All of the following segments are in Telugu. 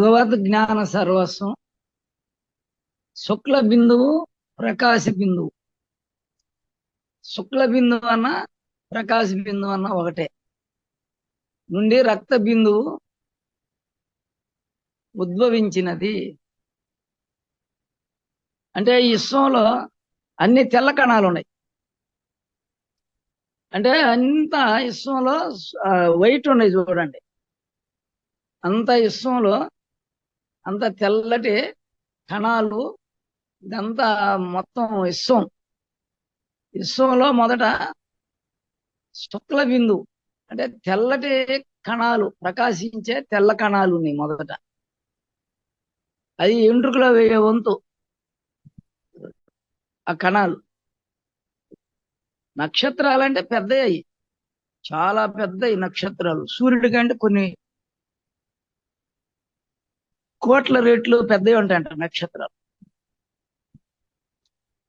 భగవద్ జ్ఞాన సర్వస్వం శుక్ల బిందువు ప్రకాశ బిందువు. శుక్ల బిందువు అన్న ప్రకాశ బిందువు అన్న ఒకటే. నుండి రక్త బిందువు ఉద్భవించినది. అంటే ఈ విశ్వంలో అన్ని తెల్ల కణాలు ఉన్నాయి. అంటే అంత విశ్వంలో వైట్ ఉన్నాయి చూడండి. అంత విశ్వంలో అంత తెల్లటి కణాలు ఇదంతా మొత్తం విశ్వం. విశ్వంలో మొదట శుక్ల బిందు అంటే తెల్లటి కణాలు ప్రకాశించే తెల్ల కణాలు ఉన్నాయి మొదట. అది ఎంట్రుకలో వేయ వంతు ఆ కణాలు. నక్షత్రాలు అంటే పెద్దవి చాలా పెద్దవి నక్షత్రాలు. సూర్యుడి కంటే కొన్ని కోట్ల రేట్లు పెద్దవి ఉంటాయంట నక్షత్రాలు.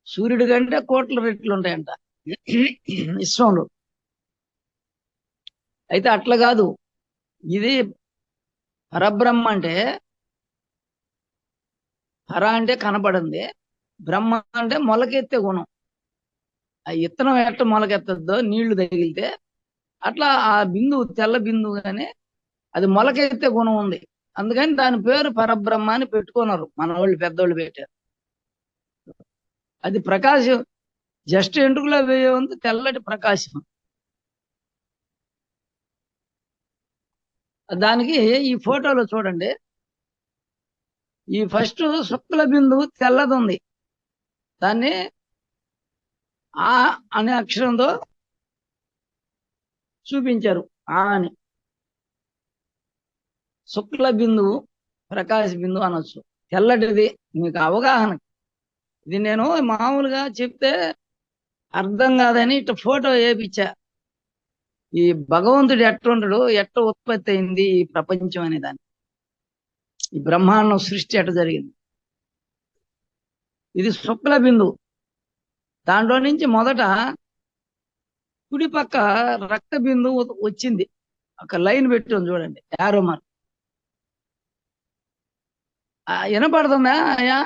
సూర్యుడి కంటే కోట్ల రెట్లు ఉంటాయంట. విశ్వంలో. అయితే అట్లా కాదు. ఇది పరబ్రహ్మ అంటే పర అంటే కనపడింది బ్రహ్మ అంటే మొలకెత్తే గుణం. ఆ ఇత్తనం ఎట్ట మొలకెత్తద్దో నీళ్ళు తగిలితే అట్లా ఆ బిందువు తెల్ల బిందువు కానీ అది మొలకెత్తే గుణం ఉంది. అందుకని దాని పేరు పరబ్రహ్మ అని పెట్టుకున్నారు. మన వాళ్ళు పెద్దోళ్ళు పెట్టారు అది ప్రకాశం. జస్ట్ ఎంట్రుకలో వేయ ఉంది తెల్లటి ప్రకాశం. దానికి ఈ ఫోటోలో చూడండి. ఈ ఫస్ట్ శుక్ల బిందువు తెల్లది ఉంది. దాన్ని ఆ అనే అక్షరంతో చూపించారు. ఆ అని. శుక్ల బిందువు ప్రకాశ బిందువు అనొచ్చు. తెల్లటిది మీకు అవగాహన. ఇది నేను మామూలుగా చెప్తే అర్థం కాదని ఇట్లా ఫోటో వేపించా ఈ భగవంతుడు ఎట్టుండడు ఎట్ట ఉత్పత్తి అయింది ఈ ప్రపంచం అనే దాన్ని. ఈ బ్రహ్మాండం సృష్టి ఎట్ట జరిగింది? ఇది శుక్ల బిందువు. దాంట్లో నుంచి మొదట కుడి పక్క రక్త బిందువు వచ్చింది. ఒక లైన్ పెట్టి చూడండి. Arrow mark. వినపడుతుందా అయ్యా?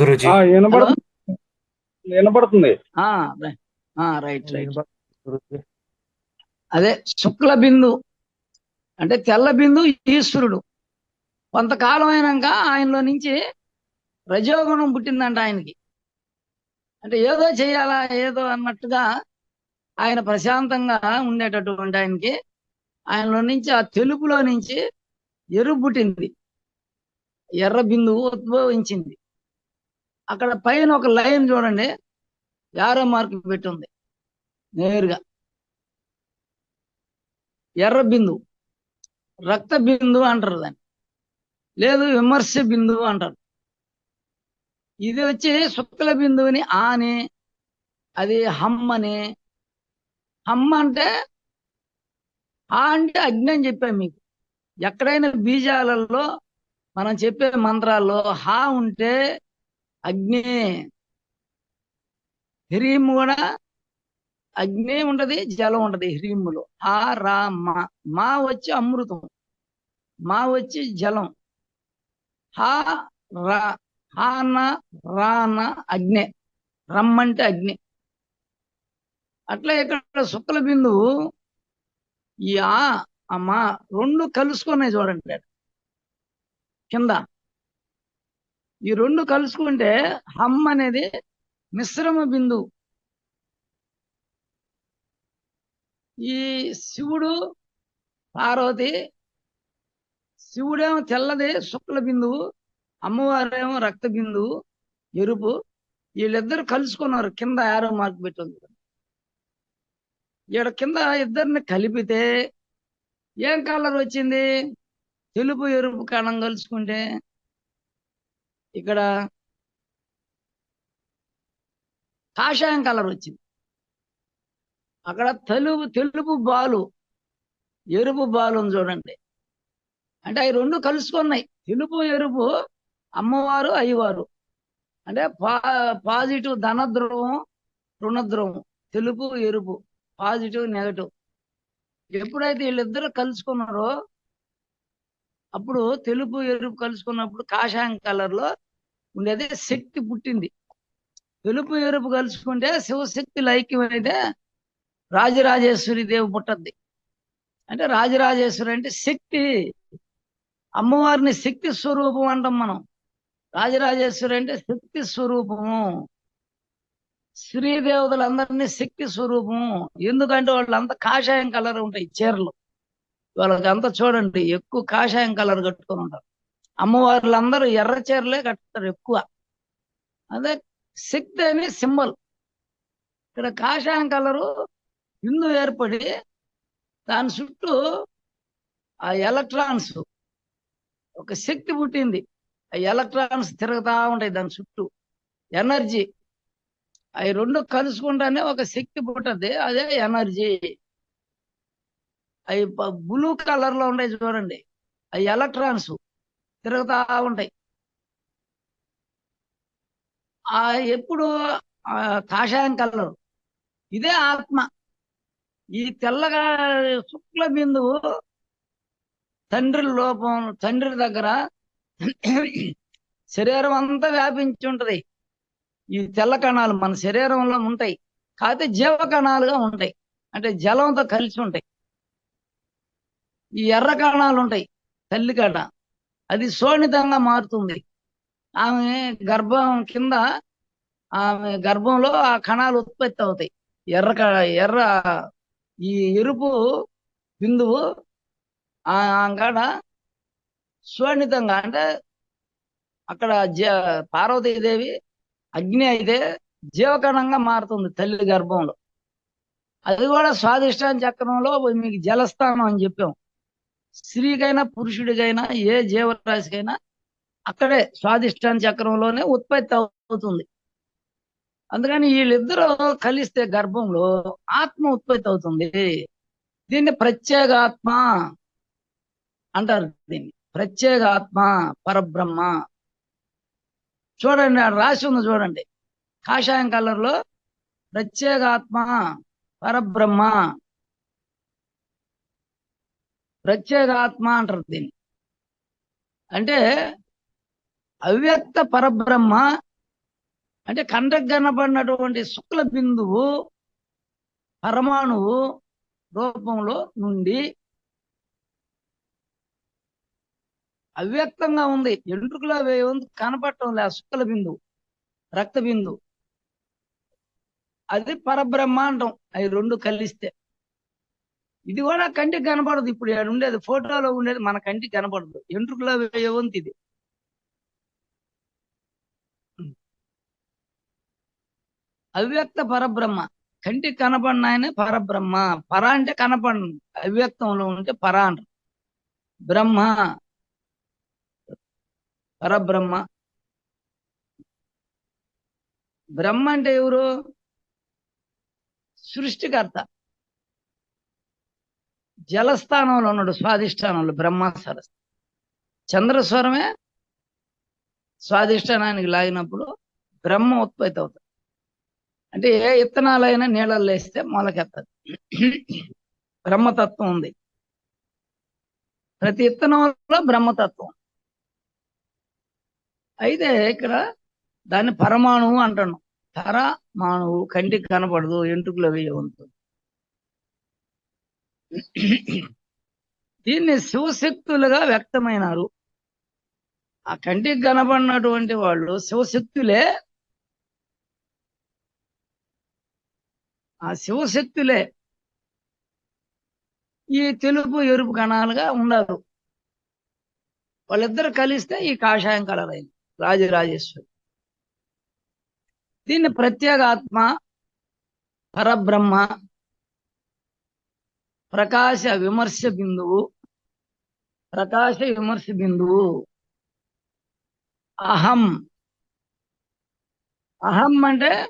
గురుజీ. వినపడుతుంది. వినపడుతుంది రైట్. రైట్ అదే శుక్ల బిందు అంటే తెల్ల బిందు ఈశ్వరుడు. కొంతకాలం అయినాక ఆయనలో నుంచి రజోగుణం పుట్టిందంట ఆయనకి. అంటే ఏదో చేయాలా ఏదో అన్నట్టుగా ఆయన ప్రశాంతంగా ఉండేటటువంటి ఆయనకి. ఆయనలో నుంచి ఆ తెలుపులో నుంచి ఎరుపు పుట్టింది. ఎర్ర బిందువు ఉద్భవించింది. అక్కడ పైన ఒక లైన్ చూడండి. యారో మార్క్ పెట్టి ఉంది నేరుగా. ఎర్ర బిందువు. రక్త బిందువు అంటారు దాన్ని. లేదు విమర్శ బిందువు అంటారు. ఇది వచ్చి శుక్ల బిందువుని ఆని అది హమ్ అని. హమ్ అంటే ఆ అంటే అగ్ని అని చెప్పాను మీకు. ఎక్కడైనా బీజాలలో మనం చెప్పే మంత్రాల్లో హా ఉంటే అగ్ని హ్రీము కూడా అగ్ని ఉంటది జలం ఉంటది హ్రీములో. హా రా మా. మా వచ్చి అమృతం. మా వచ్చి జలం. హా రా. హాన రాన అగ్ని. రమ్మంటే అగ్ని. అట్లా ఇక్కడ శుక్ల బిందువు ఈ ఆ అమ్మా రెండు కలుసుకున్నాయి చూడండి కింద. ఈ రెండు కలుసుకుంటే హమ్ అనేది మిశ్రమ బిందువు. ఈ శివుడు పార్వతి శివుడేమో తెల్లది శుక్ల బిందువు అమ్మవారేమో రక్త బిందువు ఎరుపు. వీళ్ళిద్దరు కలుసుకున్నారు కింద యారో మార్క్ పెట్టింది. ఇక్కడ కింద ఇద్దరిని కలిపితే ఏం కలర్ వచ్చింది? తెలుపు ఎరుపు కణం కలుసుకుంటే ఇక్కడ కాషాయం కలర్ వచ్చింది. అక్కడ తెలుపు తెలుపు బాలు ఎరుపు బాలు చూడండి. అంటే అవి రెండు కలుసుకున్నాయి. తెలుపు ఎరుపు అమ్మవారు అయ్యవారు. అంటే పా పాజిటివ్ ధనద్రవం రుణద్రవం తెలుపు ఎరుపు పాజిటివ్ నెగటివ్. ఎప్పుడైతే వీళ్ళిద్దరు కలుసుకున్నారో అప్పుడు తెలుపు ఎరుపు కలుసుకున్నప్పుడు కాషాయం కలర్లో ఉండేది శక్తి పుట్టింది. తెలుపు ఎరుపు కలుసుకుంటే శివశక్తి అయితే రాజరాజేశ్వరి దేవి పుట్టద్ది. అంటే రాజరాజేశ్వరి అంటే శక్తి. అమ్మవారిని శక్తి స్వరూపం అంటాం మనం. రాజరాజేశ్వరి అంటే శక్తి స్వరూపము. శ్రీదేవతలందరినీ శక్తి స్వరూపము. ఎందుకంటే వాళ్ళంతా కాషాయం కలర్ ఉంటాయి చీరలు. వాళ్ళకంతా చూడండి ఎక్కువ కాషాయం కలర్ కట్టుకొని ఉంటారు. అమ్మవార్లందరూ ఎర్ర చీరలే కట్టుతారు ఎక్కువ. అదే శక్తి అనే సింబల్. ఇక్కడ కాషాయం కలరు బిందు ఏర్పడి దాని చుట్టూ ఆ ఎలక్ట్రాన్స్ ఒక శక్తి పుట్టింది. ఆ ఎలక్ట్రాన్స్ తిరుగుతా ఉంటాయి దాని చుట్టూ. ఎనర్జీ. అవి రెండు కలుసుకుంటానే ఒక శక్తి పుట్టద్ది అదే ఎనర్జీ. అవి బ్లూ కలర్లో ఉంటాయి చూడండి. అవి ఎలక్ట్రాన్స్ తిరుగుతా ఉంటాయి. ఆ ఎప్పుడు కాషాయం కలర్. ఇదే ఆత్మ. ఈ తెల్లగా శుక్ల బిందువు తండ్రి లోపం తండ్రి దగ్గర శరీరం అంతా వ్యాపించి ఉంటది. ఈ తెల్ల కణాలు మన శరీరంలో ఉంటాయి. కాకపోతే జీవ కణాలుగా ఉంటాయి. అంటే జలంతో కలిసి ఉంటాయి. ఈ ఎర్ర కణాలు ఉంటాయి తల్లి కణ. అది శోణితంగా మారుతుంది. ఆమె గర్భం కింద ఆమె గర్భంలో ఆ కణాలు ఉత్పత్తి అవుతాయి. ఎర్ర ఎర్ర ఈ ఎరుపు బిందువు ఆ కాడ శోణితంగా అంటే అక్కడ జ పార్వతీదేవి అగ్ని అయితే జీవకణంగా మారుతుంది తల్లి గర్భంలో. అది కూడా స్వాదిష్టాన చక్రంలో మీకు జలస్థానం అని చెప్పాం. స్త్రీకైనా పురుషుడికైనా ఏ జీవరాశికైనా అక్కడే స్వాదిష్టాన్ చక్రంలోనే ఉత్పత్తి అవుతుంది. అందుకని వీళ్ళిద్దరూ కలిస్తే గర్భంలో ఆత్మ ఉత్పత్తి అవుతుంది. దీన్ని ప్రత్యేక ఆత్మ అంటారు దీన్ని. ప్రత్యేక ఆత్మ పరబ్రహ్మ. చూడండి రాసి ఉంది చూడండి. కాషాయం కలర్లో ప్రత్యేగాత్మ పరబ్రహ్మ. ప్రత్యేగాత్మ అంటారు దీన్ని. అంటే అవ్యక్త పరబ్రహ్మ అంటే కండకు కనబడినటువంటి శుక్ల బిందువు పరమాణువు రూపంలో నుండి అవ్యక్తంగా ఉంది. ఎంట్రుకలో ఉంది కనపడటం లే శుక్ల బిందువు రక్త బిందువు. అది పరబ్రహ్మ అంటాం. అవి రెండు కలిస్తే. ఇది కూడా కంటికి కనపడదు. ఇప్పుడు ఉండేది ఫోటోలో ఉండేది మన కంటికి కనపడదు. ఎంట్రుకలో వేయవంతి ఇది. అవ్యక్త పరబ్రహ్మ. కంటికి కనపడిన ఆయన పరబ్రహ్మ. పర అంటే కనపడ అవ్యక్తంలో ఉంటే పర అంటారు. బ్రహ్మ. పరబ్రహ్మ. బ్రహ్మ అంటే ఎవరు? సృష్టికర్త. జలస్థానంలో ఉన్నాడు స్వాధిష్టానంలో బ్రహ్మ సరస్సు చంద్రస్వరమే స్వాధిష్టానానికి లాగినప్పుడు బ్రహ్మ ఉత్పత్తి అవుతుంది అంటే ఏ ఇత్తనాలైనా నీళ్ళల్లో వేస్తే మొలకెత్తది. బ్రహ్మతత్వం ఉంది. ప్రతి ఇత్తనంలో బ్రహ్మతత్వం. అయితే ఇక్కడ దాన్ని పరమాణువు అంటాను పరమాణువు కంటికి కనపడదు ఎంటుకలో ఉంటుంది దీన్ని శివశక్తులుగా వ్యక్తమైనారు. ఆ కంటికి కనబడినటువంటి వాళ్ళు శివశక్తులే ఆ శివశక్తులే ఈ తెలుపు ఎరుపు కణాలుగా ఉన్నారు వాళ్ళిద్దరు కలిస్తే ఈ కాషాయం కలర్ అయింది. రాజరాజేశ్వరి. దీన్ని ప్రత్యేగాత్మ పరబ్రహ్మ ప్రకాశ విమర్శ బిందువు. ప్రకాశ విమర్శ బిందువు. అహం. అహం అంటే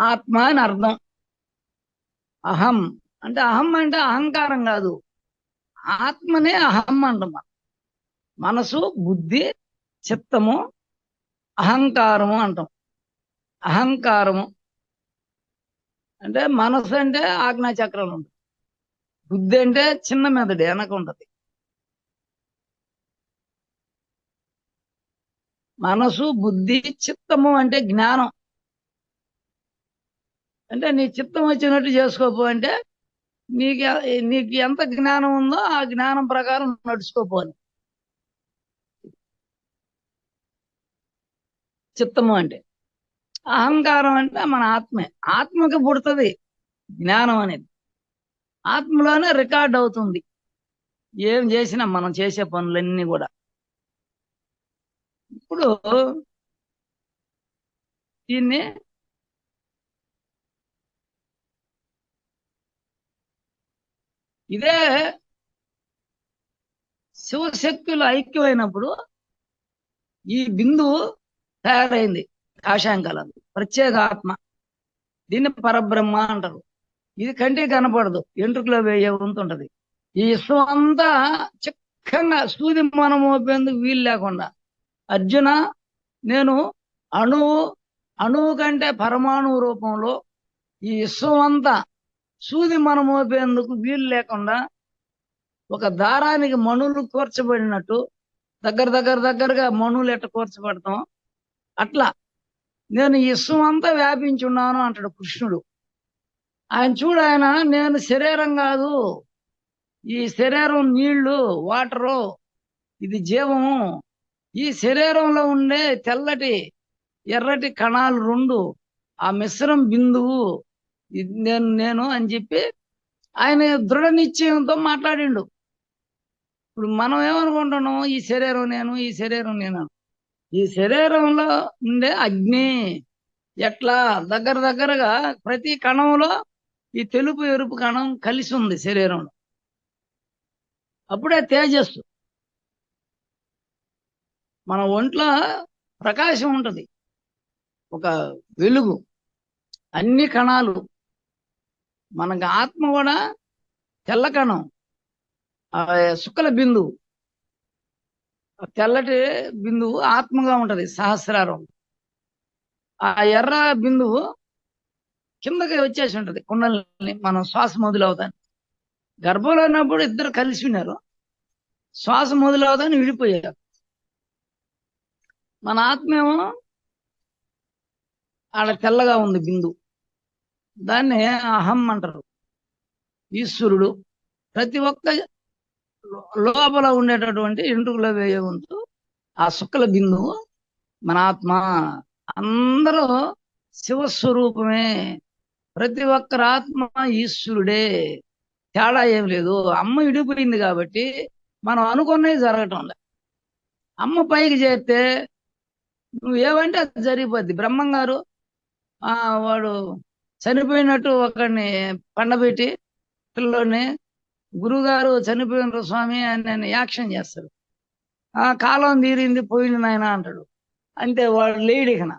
ఆత్మ అని అర్థం. అహం. అంటే అహం అంటే అహంకారం కాదు. ఆత్మనే అహం అంటాం మనసు బుద్ధి చిత్తము అహంకారము అంటాం. అహంకారము. అంటే మనసు అంటే ఆజ్ఞాచక్రం ఉంటుంది బుద్ధి అంటే చిన్న మెదడు వెనక ఉంటది మనసు బుద్ధి చిత్తము అంటే జ్ఞానం అంటే నీ చిత్తం వచ్చినట్టు చేసుకోపో అంటే నీకు నీకు ఎంత జ్ఞానం ఉందో ఆ జ్ఞానం ప్రకారం నడుచుకోపోని చిత్తము అంటే అహంకారం అంటే మన ఆత్మే ఆత్మకి పుడుతుంది జ్ఞానం అనేది ఆత్మలోనే రికార్డ్ అవుతుంది. ఏం చేసినా మనం చేసే పనులన్నీ కూడా. ఇప్పుడు దీన్ని ఇదే శివశక్తులు ఐక్యమైనప్పుడు ఈ బిందువు తయారైంది. కాషాయం కలర్ ప్రత్యేక ఆత్మ. దీన్ని పరబ్రహ్మ అంటారు. ఇది కంటికి కనపడదు. ఎంట్రుకలో వేయ ఉంటుంటది ఈ విశ్వం అంతా చిక్కంగా సూది మనం మోపేందుకు వీలు లేకుండా అర్జున నేను అణువు అణువు కంటే పరమాణువు రూపంలో ఈ విశ్వం అంతా సూది మనం మోపేందుకు వీలు లేకుండా ఒక దారానికి మణులు కూర్చబడినట్టు దగ్గర దగ్గర దగ్గరగా మణులు ఎట్ట కూర్చబడతాం? అట్లా. నేను ఈ విశ్వం అంతా వ్యాపించి ఉన్నాను అంటాడు కృష్ణుడు. ఆయన చూడు ఆయన నేను శరీరం కాదు. ఈ శరీరం నీళ్ళు వాటరు ఇది జీవము. ఈ శరీరంలో ఉండే తెల్లటి ఎర్రటి కణాలు రెండు ఆ మిశ్రం బిందువు నేను నేను అని చెప్పి ఆయన దృఢ నిశ్చయంతో మాట్లాడిండు. ఇప్పుడు మనం ఏమనుకుంటున్నాం ఈ శరీరం నేను ఈ శరీరం నేను. ఈ శరీరంలో ఉండే అగ్ని ఎట్లా? దగ్గర దగ్గరగా ప్రతి కణంలో ఈ తెలుపు ఎరుపు కణం కలిసి ఉంది శరీరంలో. అప్పుడే తేజస్సు. మన ఒంట్లో ప్రకాశం ఉంటుంది. ఒక వెలుగు. అన్ని కణాలు. మనకు ఆత్మ కూడా తెల్ల కణం. ఆ శుక్ల బిందువు. ఆ తెల్లటి బిందువు ఆత్మగా ఉంటది సహస్రారం. ఆ ఎర్ర బిందువు కిందకి వచ్చేసి ఉంటుంది కుండల్ని మనం శ్వాస మొదలవుతాను గర్భంలో ఉన్నప్పుడు ఇద్దరు కలిసి ఉన్నారు. శ్వాస మొదలవుతాని విడిపోయారు. మన ఆత్మేమో ఆడ తెల్లగా ఉంది బిందు. దాన్ని అహం అంటారు. ఈశ్వరుడు ప్రతి ఒక్క లో- లోపల ఉండేటటువంటి ఎంట్రుకలో వేయ వంతు ఆ శుక్ల బిందువు మన ఆత్మ. అందరూ శివస్వరూపమే ప్రతి ఒక్కరు ఆత్మ ఈశ్వరుడే. తేడా ఏం లేదు. అమ్మ విడిపోయింది కాబట్టి మనం అనుకున్నవి జరగటం లే. అమ్మ పైకి చేస్తే నువ్వు ఏమంటే అది జరిగిపోద్ది. బ్రహ్మం గారు ఆ వాడు చనిపోయినట్టు ఒకడిని పండబెట్టి పిల్లోని గురుగారు చనిపోయిన స్వామి అని నేను యాక్షన్ చేస్తాడు ఆ కాలం తీరింది పోయింది నాయన అంటాడు. అంతే వాడు లేడికన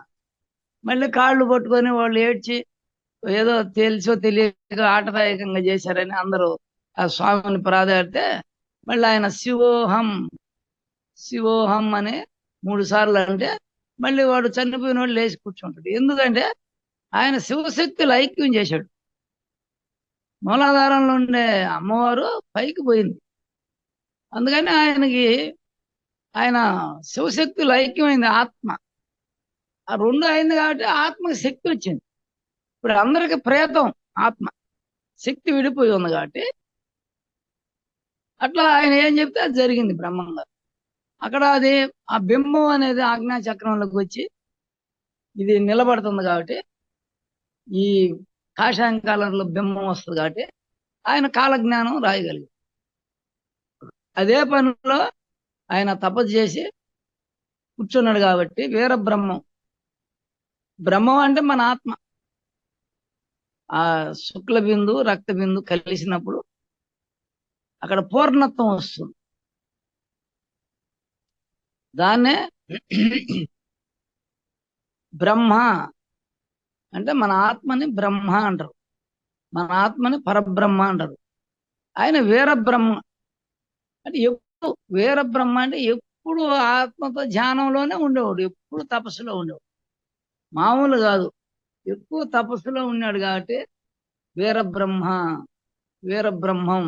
మళ్ళీ కాళ్ళు పట్టుకొని వాళ్ళు ఏడ్చి ఏదో తెలుసో తెలియక ఆటదాయకంగా చేశారని అందరూ ఆ స్వామిని ప్రాధాడితే మళ్ళీ ఆయన శివోహం శివోహం అని మూడు సార్లు అంటే మళ్ళీ వాడు చనిపోయిన వాడు లేచి కూర్చుంటాడు. ఎందుకంటే ఆయన శివశక్తులు ఐక్యం చేశాడు. మూలాధారంలో ఉండే అమ్మవారు పైకి పోయింది. అందుకని ఆయనకి ఆయన శివశక్తులు ఐక్యమైంది ఆత్మ. ఆ రెండు అయింది కాబట్టి ఆత్మకి శక్తి వచ్చింది. ఇప్పుడు అందరికి ప్రేతం ఆత్మ. శక్తి విడిపోయి ఉంది కాబట్టి అట్లా ఆయన ఏం చెప్తే అది జరిగింది బ్రహ్మంగా అక్కడ అది ఆ బింబం అనేది ఆజ్ఞా చక్రంలోకి వచ్చి ఇది నిలబడుతుంది కాబట్టి ఈ కాషాయం కాలంలో బింబం వస్తుంది కాబట్టి ఆయన కాలజ్ఞానం రాయగలిగారు అదే పనిలో ఆయన తపస్సు చేసి కూర్చున్నాడు కాబట్టి వీర బ్రహ్మం బ్రహ్మం అంటే మన ఆత్మ. ఆ శుక్ల బిందు రక్త బిందు కలిసినప్పుడు అక్కడ పూర్ణత్వం వస్తుంది. దాన్నే బ్రహ్మ అంటే మన ఆత్మని బ్రహ్మ అంటారు. మన ఆత్మని పరబ్రహ్మ అంటారు. ఆయన వీర బ్రహ్మ అంటే ఎప్పుడు వీర బ్రహ్మ అంటే ఎప్పుడు ఆత్మతో ధ్యానంలోనే ఉండేవాడు ఎప్పుడు తపస్సులో ఉండేవాడు. మామూలు కాదు. ఎక్కువ తపస్సులో ఉన్నాడు కాబట్టి వీరబ్రహ్మ వీరబ్రహ్మం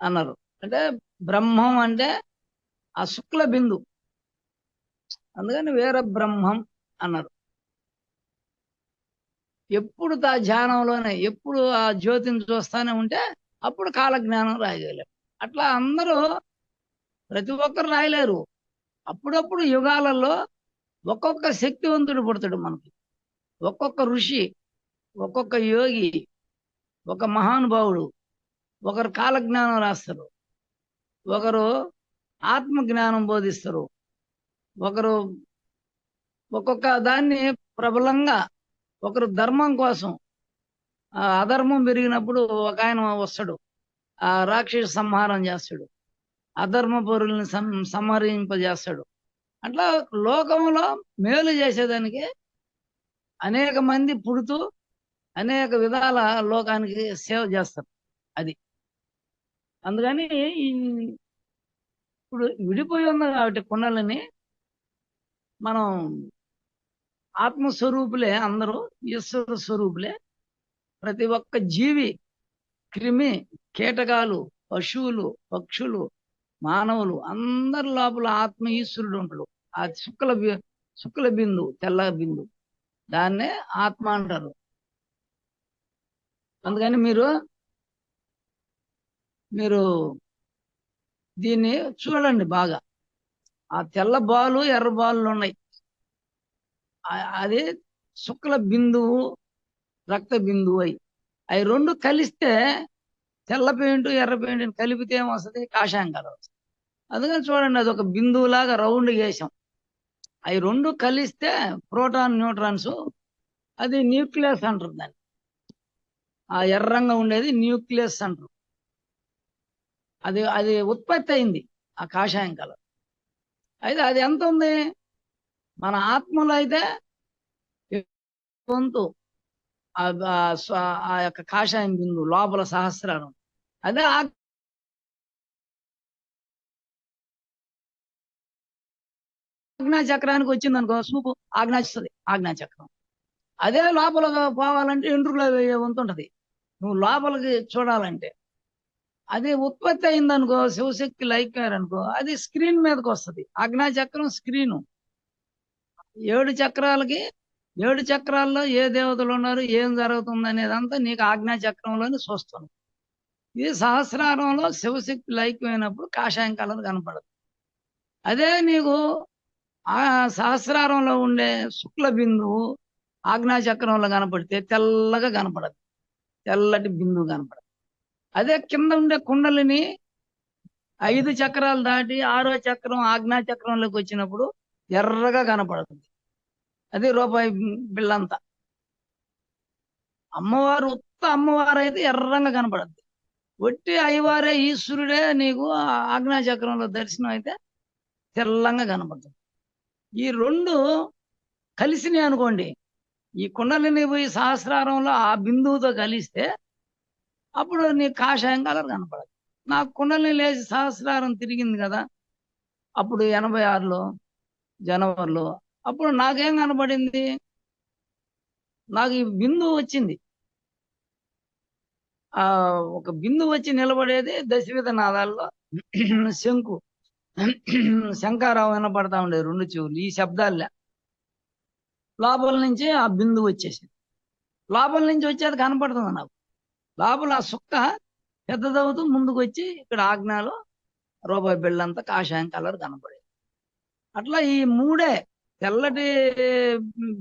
అన్నారు. అంటే బ్రహ్మం అంటే ఆ శుక్ల బిందు. అందుకని వీర బ్రహ్మం అన్నారు. ఎప్పుడు తా ధ్యానంలోనే ఎప్పుడు ఆ జ్యోతిని చూస్తానే ఉంటే అప్పుడు కాలజ్ఞానం రాయగలేరు అట్లా అందరూ ప్రతి ఒక్కరు రాయలేరు. అప్పుడప్పుడు యుగాలలో ఒక్కొక్క శక్తివంతుడు పుడతాడు మనకి. ఒక్కొక్క ఋషి ఒక్కొక్క యోగి ఒక మహానుభావుడు ఒకరు కాలజ్ఞానం రాస్తారు ఒకరు ఆత్మ జ్ఞానం బోధిస్తారు ఒకరు ఒక్కొక్క దాన్ని ప్రబలంగా ఒకరు ధర్మం కోసం ఆ అధర్మం పెరిగినప్పుడు ఒక ఆయన వస్తాడు ఆ రాక్షస సంహారం చేస్తాడు అధర్మ పౌరుల్ని సం సంహరింపజేస్తాడు. అట్లా లోకంలో మేలు చేసేదానికి అనేక మంది పుడుతూ అనేక విధాల లోకానికి సేవ చేస్తారు. అది. అందుకని ఈ ఇప్పుడు విడిపోయి ఉంది కాబట్టి కుండలని మనం ఆత్మస్వరూపులే అందరూ ఈశ్వర స్వరూపులే ప్రతి ఒక్క జీవి క్రిమి కీటకాలు పశువులు పక్షులు మానవులు అందరి లోపల ఆత్మ ఈశ్వరుడు ఉంటాడు. ఆ శుక్ల శుక్ల బిందు తెల్ల బిందు. దాన్నే ఆత్మ అంటారు. అందుకని మీరు మీరు దీన్ని చూడండి బాగా. ఆ తెల్ల బాలు ఎర్ర బాలు ఉన్నాయి. అది శుక్ల బిందువు రక్త బిందువు అయి. అవి రెండు కలిస్తే తెల్ల పెయింట్ ఎర్ర పెయింట్ కలిపితే ఏమొస్తుంది? కాషాయం కలర్ వస్తుంది. అందుకని చూడండి అది ఒక బిందువులాగా రౌండ్ వేసాం. అవి రెండు కలిస్తే ప్రోటాన్ న్యూట్రాన్స్ అది న్యూక్లియస్ అంటారు దాన్ని. ఆ ఎర్రంగా ఉండేది న్యూక్లియస్ అంటారు. అది అది ఉత్పత్తి అయింది ఆ కాషాయం కలర్ అయితే అది ఎంత ఉంది? మన ఆత్మలో అయితే వంతు ఆ ఆ యొక్క కాషాయం బిందు లోపల సహస్రారం. అదే ఆజ్ఞాచక్రానికి చక్రానికి వచ్చింది అనుకో సూపు ఆజ్ఞాచిస్తుంది ఆజ్ఞాచక్రం అదే లోపల పోవాలంటే ఎంట్రుకలో వేయే నువ్వు లోపలికి చూడాలంటే. అది ఉత్పత్తి అయిందనుకో శివశక్తి లైక్ అనుకో అది స్క్రీన్ మీదకి వస్తుంది. ఆజ్ఞా చక్రం స్క్రీను. ఏడు చక్రాలకి ఏడు చక్రాల్లో ఏ దేవతలు ఉన్నారు ఏం జరుగుతుంది అనేదంతా నీకు ఆజ్ఞా చక్రంలోనే చూస్తాను. ఇది సహస్రారంలో శివశక్తి లైక్యమైనప్పుడు కాషాయం కలర్ కనపడదు. అదే నీకు ఆ సహస్రారంలో ఉండే శుక్ల బిందువు ఆజ్ఞా చక్రంలో కనపడితే తెల్లగా కనపడదు. తెల్లటి బిందువు కనపడదు. అదే కింద ఉండే కుండలిని ఐదు చక్రాలు దాటి ఆరో చక్రం ఆజ్ఞా చక్రంలోకి వచ్చినప్పుడు ఎర్రగా కనపడుతుంది. అది రూపాయి బిళ్ళంతా. అమ్మవారు ఉత్త అమ్మవారు అయితే ఎర్రంగా కనపడద్ది. ఒట్టి అయ్యవారే ఈశ్వరుడే నీకు ఆ ఆజ్ఞా చక్రంలో దర్శనం అయితే తెల్లంగా కనపడుతుంది. ఈ రెండు కలిసినాయి అనుకోండి. ఈ కుండలిని పోయి సహస్రారంలో ఆ బిందువుతో కలిస్తే అప్పుడు నీ కాషాయం కలర్ కనపడదు. నాకు కుండలిని లేచి సహస్రారం తిరిగింది కదా అప్పుడు ఎనభై ఆరులో జనవరిలో అప్పుడు నాకేం కనపడింది? నాకు ఈ బిందువు వచ్చింది. ఆ ఒక బిందువు వచ్చి నిలబడేది దశవిధ నాదాల్లో శంకు. శంకారావు వినపడతా ఉండేది రెండు చెవులు. ఈ శబ్దాలే. లోపల నుంచి ఆ బిందువు వచ్చేసింది. లోపల నుంచి వచ్చేది కనపడుతుంది నాకు. లోపల ఆ సుక్క పెద్దదవుతూ ముందుకు వచ్చి ఇక్కడ ఆజ్ఞాలో రూపాయి బిళ్ళంతా కాషాయం కలర్ కనపడేది. అట్లా ఈ మూడే తెల్లటి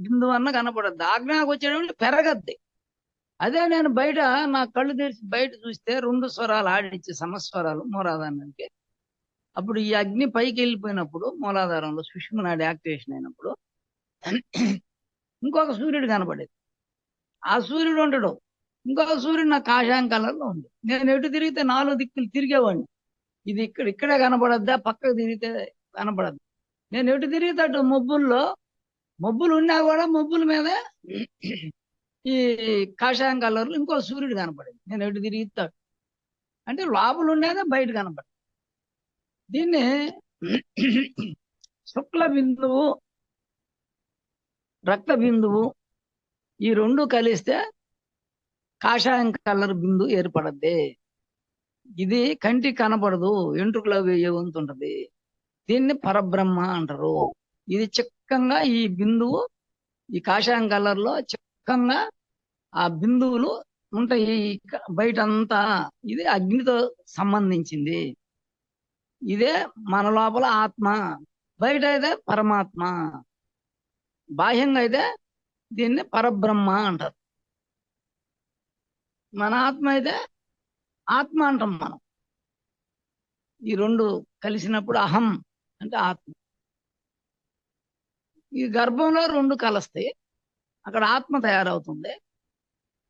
బిందువు అన్న కనపడద్దు. ఆజ్ఞాకు వచ్చేటప్పుడు పెరగద్ది. అదే నేను బయట నా కళ్ళు తెరిచి బయట చూస్తే రెండు స్వరాలు ఆడిచ్చి సమస్వరాలు మూలాధారానికి అప్పుడు ఈ అగ్ని పైకి వెళ్ళిపోయినప్పుడు మూలాధారంలో సుష్మనాడి యాక్టివేషన్ అయినప్పుడు ఇంకొక సూర్యుడు కనపడేది. ఆ సూర్యుడు ఉండడు. ఇంకొక సూర్యుడు నా కాషాయం కలర్లో ఉంది. నేను ఎటు తిరిగితే నాలుగు దిక్కులు తిరిగేవాడిని. ఇది ఇక్కడ ఇక్కడే కనపడద్దా? పక్కకు తిరిగితే కనపడద్దు? నేను ఎటు తిరిగితే అటు మబ్బుల్లో మబ్బులు ఉన్నా కూడా మబ్బుల మీద ఈ కాషాయం కలర్లో ఇంకో సూర్యుడు కనపడేది. నేను ఎటు తిరిగితే అంటే. లోపల ఉండేదే బయట కనపడదు. దీన్ని శుక్ల బిందువు రక్త బిందువు ఈ రెండు కలిస్తే కాషాయం కలర్ బిందు ఏర్పడద్ది. ఇది కంటికి కనపడదు ఎంట్రుకలో వేయ వంతు దీన్ని పరబ్రహ్మ అంటారు. ఇది చిక్కంగా ఈ బిందువు ఈ కాషాయం కలర్లో చిక్కంగా ఆ బిందువులు ఉంటాయి. బయట అంతా ఇది అగ్నితో సంబంధించింది. ఇదే మన లోపల ఆత్మ బయట అయితే పరమాత్మ బాహ్యంగా అయితే దీన్ని పరబ్రహ్మ అంటారు. మన ఆత్మ అయితే ఆత్మ అంటాం మనం. ఈ రెండు కలిసినప్పుడు అహం అంటే ఆత్మ. ఈ గర్భంలో రెండు కలుస్తాయి. అక్కడ ఆత్మ తయారవుతుంది.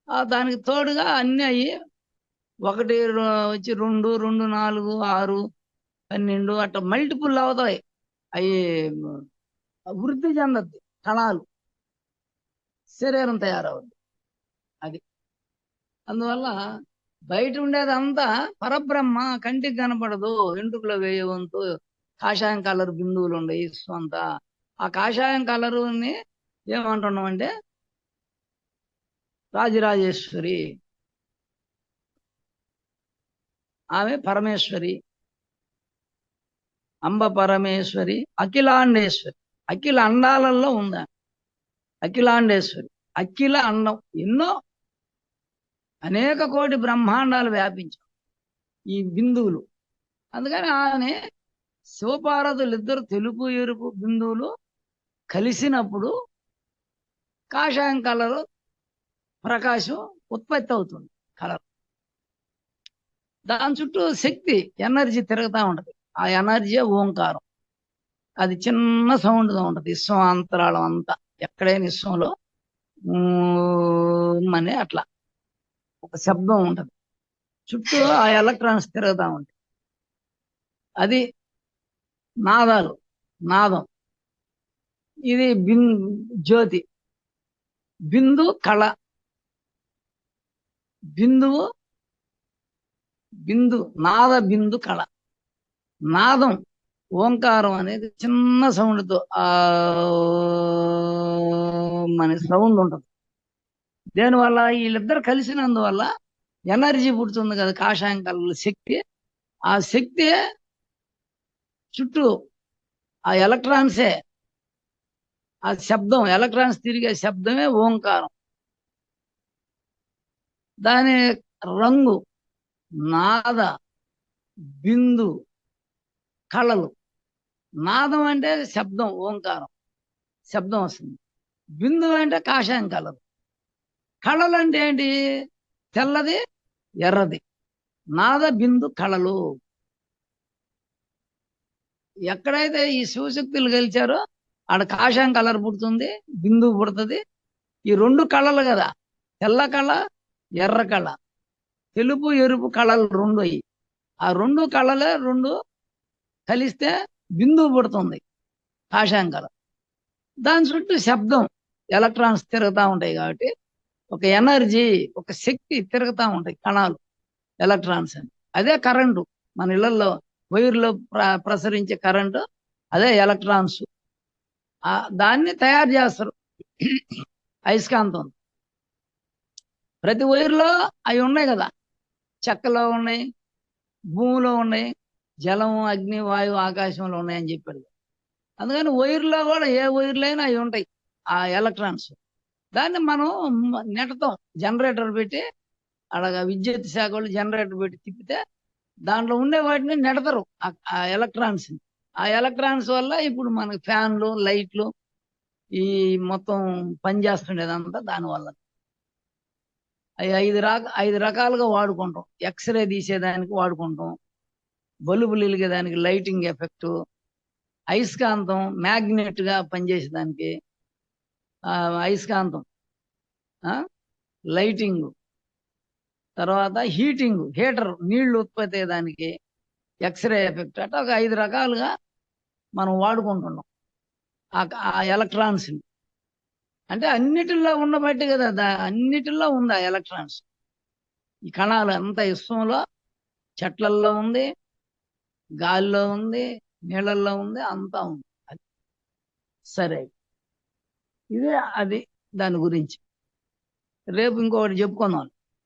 ఆ దానికి తోడుగా అన్ని అయ్యి ఒకటి వచ్చి రెండు రెండు నాలుగు ఆరు పన్నెండు అట్లా మల్టిపుల్ అవుతాయి. అవి వృద్ధి చెందద్ది. కణాలు శరీరం తయారవుద్ది అది. అందువల్ల బయట ఉండేదంతా పరబ్రహ్మ కంటికి కనపడదు. వెంట్రుకలో వేయ వంతు కాషాయం కలర్ బిందువులు ఉండవు స్వంత ఆ కాషాయం కలరుని ఏమంటున్నాం అంటే రాజరాజేశ్వరి. ఆమె పరమేశ్వరి. అంబ పరమేశ్వరి అఖిలాండేశ్వరి. అఖిల అండాలలో ఉందా అఖిలాండేశ్వరి. అఖిల అండం. ఎన్నో అనేక కోటి బ్రహ్మాండాలు వ్యాపించాం ఈ బిందువులు. అందుకని ఆమె శివపార్వతులు ఇద్దరు తెలుపు ఎరుపు బిందువులు కలిసినప్పుడు కాషాయం కలరు ప్రకాశం ఉత్పత్తి అవుతుంది కలర్. దాని చుట్టూ శక్తి ఎనర్జీ తిరుగుతూ ఉంటుంది. ఆ ఎనర్జీ ఓంకారం. అది చిన్న సౌండ్గా విశ్వం అంతరాళం అంతా. ఎక్కడైనా విశ్వంలో. అని అట్లా. ఒక శబ్దం ఉంటుంది. చుట్టూ ఆ ఎలక్ట్రాన్స్ తిరుగుతూ ఉంటాయి. అది నాదాలు నాదం. ఇది బిన్ జ్యోతి. బిందు కళ. బిందువు బిందు నాద బిందు కళ. నాదం ఓంకారం అనేది చిన్న సౌండ్తో ఆ అనే సౌండ్ ఉంటుంది. దానివల్ల? వీళ్ళిద్దరు కలిసినందువల్ల ఎనర్జీ పుడుతుంది కదా కాషాయం కళ్ళ శక్తి. ఆ శక్తి చుట్టూ ఆ ఎలక్ట్రాన్సే ఆ శబ్దం ఎలక్ట్రాన్స్ తిరిగే శబ్దమే ఓంకారం. దాని రంగు నాద బిందు కళలు. నాదం అంటే శబ్దం ఓంకారం. శబ్దం వస్తుంది. బిందు అంటే కాషాయం కలరు కళలు అంటే ఏంటి? తెల్లది ఎర్రది. నాద బిందు కళలు. ఎక్కడైతే ఈ శివశక్తులు గెలిచారో ఆడ కాషాయం కలర్ పుడుతుంది బిందువు పుడుతుంది. ఈ రెండు కళలు కదా. తెల్ల కళ ఎర్ర కళ. తెలుపు ఎరుపు కళలు రెండు అయ్యి. ఆ రెండు కళలే రెండు కలిస్తే బిందువు పుడుతుంది. కాషాయం దాని చుట్టూ శబ్దం ఎలక్ట్రాన్స్ తిరుగుతూ ఉంటాయి కాబట్టి ఒక ఎనర్జీ ఒక శక్తి తిరుగుతూ ఉంటాయి కణాలు ఎలక్ట్రాన్స్ అని. అదే కరెంటు. మన ఇళ్ళలో వైర్లో ప్ర ప్రసరించే కరెంటు అదే ఎలక్ట్రాన్స్. దాన్ని తయారు చేస్తారు. అయస్కాంతం. ప్రతి వైర్లో అవి ఉన్నాయి కదా. చెక్కలో ఉన్నాయి భూమిలో ఉన్నాయి జలం అగ్ని వాయువు ఆకాశంలో ఉన్నాయని చెప్పాడు. అందుకని వైర్లో కూడా ఏ వైర్లు అయినా అవి ఉంటాయి ఆ ఎలక్ట్రాన్స్. దాన్ని మనం నెడతాం జనరేటర్ పెట్టి అలాగ విద్యుత్ శాఖ వాళ్ళు జనరేటర్ పెట్టి తిప్పితే దాంట్లో ఉండే వాటిని నెడతారు ఆ- ఎలక్ట్రాన్స్ ఆ ఎలక్ట్రాన్స్ వల్ల ఇప్పుడు మనకి ఫ్యాన్లు లైట్లు ఈ మొత్తం పనిచేస్తుండేదంతా దానివల్ల ఐదు రక ఐదు రకాలుగా వాడుకుంటాం. ఎక్స్రే తీసేదానికి వాడుకుంటాం. బల్బులు వెలిగేదానికి లైటింగ్ ఎఫెక్ట్ అయస్కాంతం మ్యాగ్నెట్గా పనిచేసేదానికి ఆ, అయస్కాంతం లైటింగ్ తర్వాత హీటింగ్ హీటర్ నీళ్ళు ఉత్పత్తి అయ్యేదానికి ఎక్స్రే ఎఫెక్ట్ అట్లా ఒక ఐదు రకాలుగా మనం వాడుకుంటున్నాం. ఆ- ఆ ఎలక్ట్రాన్స్ అంటే అన్నిటిలో ఉండబట్టి కదా దా- అన్నిటిలో ఉంది ఆ ఎలక్ట్రాన్స్. ఈ కణాలు అంత ఇష్టంలో చెట్లల్లో ఉంది గాల్లో ఉంది నీళ్ళల్లో ఉంది అంతా ఉంది. అది సరే. ఇదే అది దాని గురించి. రేపు ఇంకొకటి చెప్పుకుందాం.